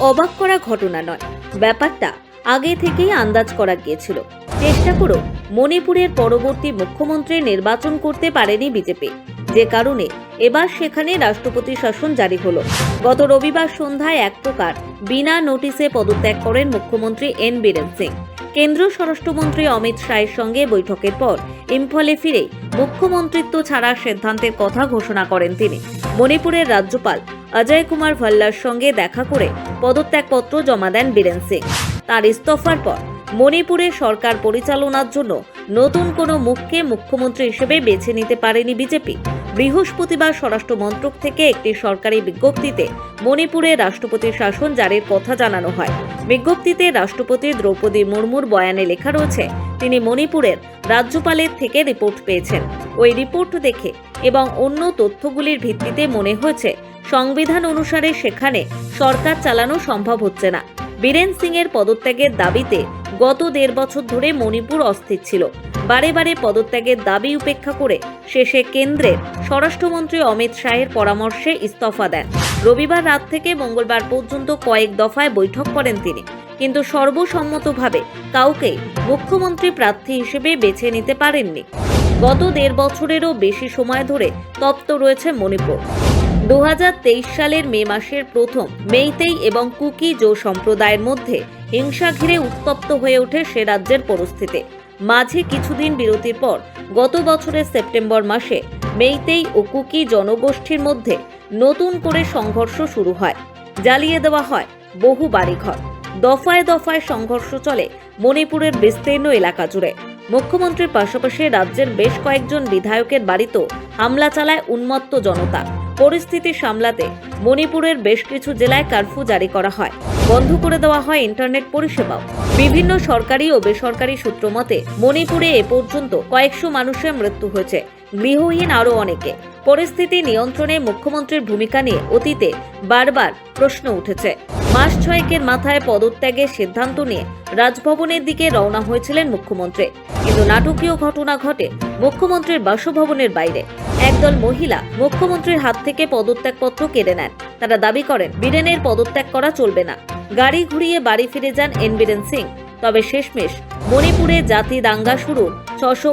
অবাক করা ঘটনা নয়। ব্যাপারটা আগে থেকেই আন্দাজ করা গিয়েছিল। চেষ্টা করেও মণিপুরের পরবর্তী মুখ্যমন্ত্রী নির্বাচন করতে পারেনি বিজেপি। যে কারণে এবার সেখানে রাষ্ট্রপতি শাসন জারি হলো। গত রবিবার সন্ধ্যায় এক প্রকার বিনা নোটিশে পদত্যাগ করেন মুখ্যমন্ত্রী এন বীরেন সিং। কেন্দ্রীয় স্বরাষ্ট্রমন্ত্রী অমিত শাহের সঙ্গে বৈঠকের পর ইম্ফলে ফিরে মুখ্যমন্ত্রিত্ব ছাড়ার সিদ্ধান্তের কথা ঘোষণা করেন তিনি। মণিপুরের রাজ্যপাল অজয় কুমার ভাল্লার সঙ্গে দেখা করে পদত্যাগপত্র জমা দেন বীরেন সিং। তার ইস্তফার পর মণিপুরে সরকার পরিচালনার জন্য নতুন কোনো মুখকে মুখ্যমন্ত্রী হিসেবে বেছে নিতে পারেনি বিজেপি। বৃহস্পতিবার স্বরাষ্ট্র মন্ত্রক থেকে একটি সরকারি বিজ্ঞপ্তিতে মণিপুরে রাষ্ট্রপতির শাসন জারির কথা জানানো হয়। বিজ্ঞপ্তিতে রাষ্ট্রপতি দ্রৌপদী মুর্মুর বয়ানে লেখা রয়েছে, তিনি মণিপুরের রাজ্যপালের থেকে রিপোর্ট পেয়েছেন। ওই রিপোর্ট দেখে এবং অন্য তথ্যগুলির ভিত্তিতে মনে হয়েছে সংবিধান অনুসারে সেখানে সরকার চালানো সম্ভব হচ্ছে না। বীরেন সিং এর পদত্যাগের দাবিতে গত দেড় বছর ধরে মণিপুর অস্থির ছিল। বারে বারে পদত্যাগের দাবি উপেক্ষা করে শেষে কেন্দ্রের স্বরাষ্ট্রমন্ত্রী অমিত শাহের পরামর্শে ইস্তফা দেন। রবিবার রাত থেকে মঙ্গলবার পর্যন্ত কয়েক দফায় বৈঠক করেন তিনি। কিন্তু সর্বসম্মতভাবে কাউকে মুখ্যমন্ত্রী প্রার্থী হিসেবে বেছে নিতে পারেননি। গত দেড় বছরেরও বেশি সময় ধরে তপ্ত রয়েছে মণিপুর। দু হাজার তেইশ সালের মে মাসের প্রথম মেইতেই এবং কুকি জো সম্প্রদায়ের মধ্যে হিংসা ঘিরে উত্তপ্ত হয়ে ওঠে সে রাজ্যের পরিস্থিতি। মাঝে কিছুদিন বিরতির পর গত বছরের সেপ্টেম্বর মাসে মেইতেই ও কুকি জনগোষ্ঠীর মধ্যে নতুন করে সংঘর্ষ শুরু হয়। জ্বালিয়ে দেওয়া হয় বহু বাড়িঘর। দফায় দফায় সংঘর্ষ চলে মণিপুরের বিস্তীর্ণ এলাকা জুড়ে। মুখ্যমন্ত্রীর পাশাপাশি রাজ্যের বেশ কয়েকজন বিধায়কের বাড়িতেও হামলা চালায় উন্মত্ত জনতা। পরিস্থিতি সামলাতে মণিপুরের বেশ কিছু জেলায় কারফিউ জারি করা হয়। বন্ধ করে দেওয়া হয় ইন্টারনেট পরিষেবাও। বিভিন্ন সরকারি ও বেসরকারি সূত্র মতে, মণিপুরে এ পর্যন্ত কয়েকশো মানুষের মৃত্যু হয়েছে। গৃহহীন আরও অনেকে। পরিস্থিতি নিয়ন্ত্রণে মুখ্যমন্ত্রীর ভূমিকা নিয়ে অতীতে বারবার প্রশ্ন উঠেছে। মাস ছয়েকের মাথায় পদত্যাগের সিদ্ধান্ত নিয়ে রাজভবনের দিকে রওনা হয়েছিলেন মুখ্যমন্ত্রী। কিন্তু নাটকীয় ঘটনা ঘটে মুখ্যমন্ত্রীর বাসভবনের বাইরে। একদল মহিলা মুখ্যমন্ত্রীর হাত থেকে পদত্যাগপত্র কেড়ে নেন। তারা দাবি করেন, বীরেনের পদত্যাগ করা চলবে না। গাড়ি ঘুরিয়ে বাড়ি ফিরে যান এন বীরেন সিং। তবে শেষমেশ মণিপুরে জাতি দাঙ্গা শুরু ছশো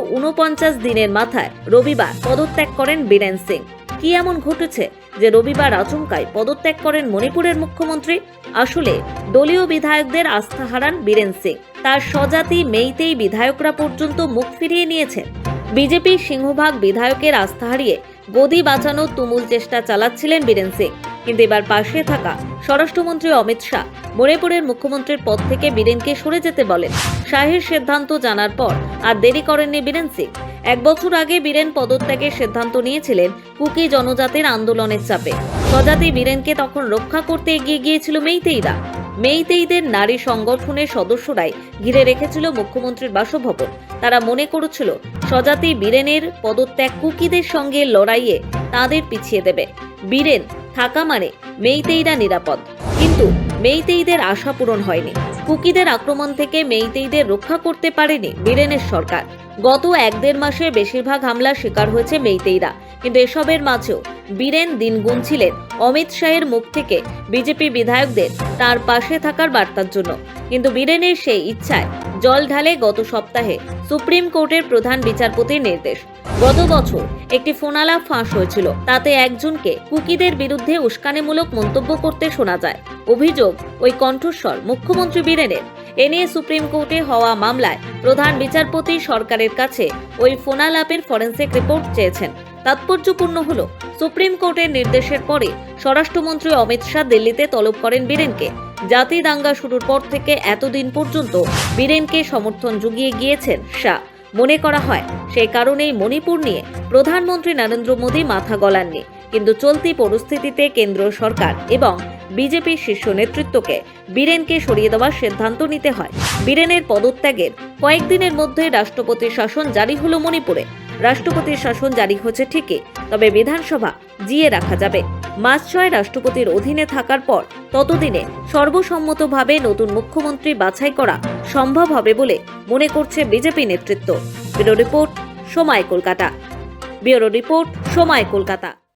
দিনের মাথায় রবিবার পদত্যাগ করেন বীরেন সিং। কি এমন ঘটেছে যে রবিবার আচমকায় পদত্যাগ করেন মণিপুরের মুখ্যমন্ত্রী? আসলে দলীয় বিধায়কদের আস্থা হারান বীরেন সিং। তার স্বজাতি মেইতেই বিধায়করা পর্যন্ত মুখ ফিরিয়ে নিয়েছেন। বিজেপি সিংহভাগ বিধায়কের আস্থা হারিয়ে গদি বাঁচানোর তুমুল চেষ্টা চালাচ্ছিলেন বীরেন সিং কিন্তু এবার পাশে থাকা স্বরাষ্ট্রমন্ত্রী অমিত শাহ মণিপুরের মুখ্যমন্ত্রীর পদ থেকে বীরেনকে সরে যেতে বলেন। শাহের সিদ্ধান্ত জানার পর আর দেরি করেননি বীরেন সিং এক বছর আগে বীরেন পদত্যাগের সিদ্ধান্ত নিয়েছিলেন কুকি জনজাতির আন্দোলনের চাপে। স্বজাতি বীরেনকে তখন রক্ষা করতে এগিয়ে গিয়েছিল মেইতেইরা। মেইতেইদের নারী সংগঠনের সদস্যরাই ঘিরে রেখেছিল মুখ্যমন্ত্রীর বাসভবন। তারা মনে করেছিল, স্বজাতি বীরেনের পদত্যাগ কুকিদের সঙ্গে লড়াইয়ে তাদের পিছিয়ে দেবে। বীরেন থাকা মানে মেইতেইরা নিরাপদ। কিন্তু মেইতেইদের আশা পূরণ হয়নি। কুকিদের আক্রমণ থেকে মেইতেইদের রক্ষা করতে পারেনি বীরেনের সরকার। গত এক দেড় মাসে বেশিরভাগ হামলার শিকার হয়েছে মেইতেইরা। কিন্তু এসবের মাঝেও বীরেন দিন গুনছিলেন। অমিত শাহের মুখ থেকে বিজেপি বিধায়কদের তার পাশে থাকার বার্তার জন্য। কিন্তু বীরেনের সেই ইচ্ছায় জল ঢালে গত সপ্তাহে সুপ্রিম কোর্টের প্রধান বিচারপতির নির্দেশ। গত বছর একটি ফোনালাপ ফাঁস হয়েছিল। তাতে একজনকে কুকিদের বিরুদ্ধে উস্কানিমূলক মন্তব্য করতে শোনা যায়। অভিযোগ, ওই কণ্ঠস্বর মুখ্যমন্ত্রী বীরেনের। এ নিয়ে সুপ্রিম কোর্টে হওয়া মামলায় প্রধান বিচারপতি সরকারের কাছে ওই ফোনালাপের ফরেন্সিক রিপোর্ট চেয়েছেন। তাৎপর্যপূর্ণ হল, সুপ্রিম কোর্টের নির্দেশের পরে স্বরাষ্ট্রমন্ত্রী অমিত শাহ দিল্লিতে তলব করেন বীরেনকে। জাতি দাঙ্গা শুরুর পর থেকে এতদিন পর্যন্ত বীরেনকে সমর্থন জুগিয়ে গিয়েছেন শাহ। মনে করা হয়, সেই কারণেই মণিপুর নিয়ে প্রধানমন্ত্রী নরেন্দ্র মোদী মাথা গলাননি। কিন্তু চলতি পরিস্থিতিতে কেন্দ্র সরকার এবং বিজেপির শীর্ষ নেতৃত্বকে বীরেনকে সরিয়ে দেওয়ার সিদ্ধান্ত নিতে হয়। বীরেনের পদত্যাগের কয়েকদিনের মধ্যে রাষ্ট্রপতির শাসন জারি হলো মণিপুরে। রাষ্ট্রপতির শাসন জারি হচ্ছে ঠিকই, তবে বিধানসভা জিয়ে রাখা যাবে। মাস ছয় রাষ্ট্রপতির অধীনে থাকার পর ততদিনে সর্বসম্মতভাবে নতুন মুখ্যমন্ত্রী বাছাই করা সম্ভব হবে বলে মনে করছে বিজেপি নেতৃত্ব। ব্যুরো রিপোর্ট, সময় কলকাতা। ব্যুরো রিপোর্ট, সময় কলকাতা।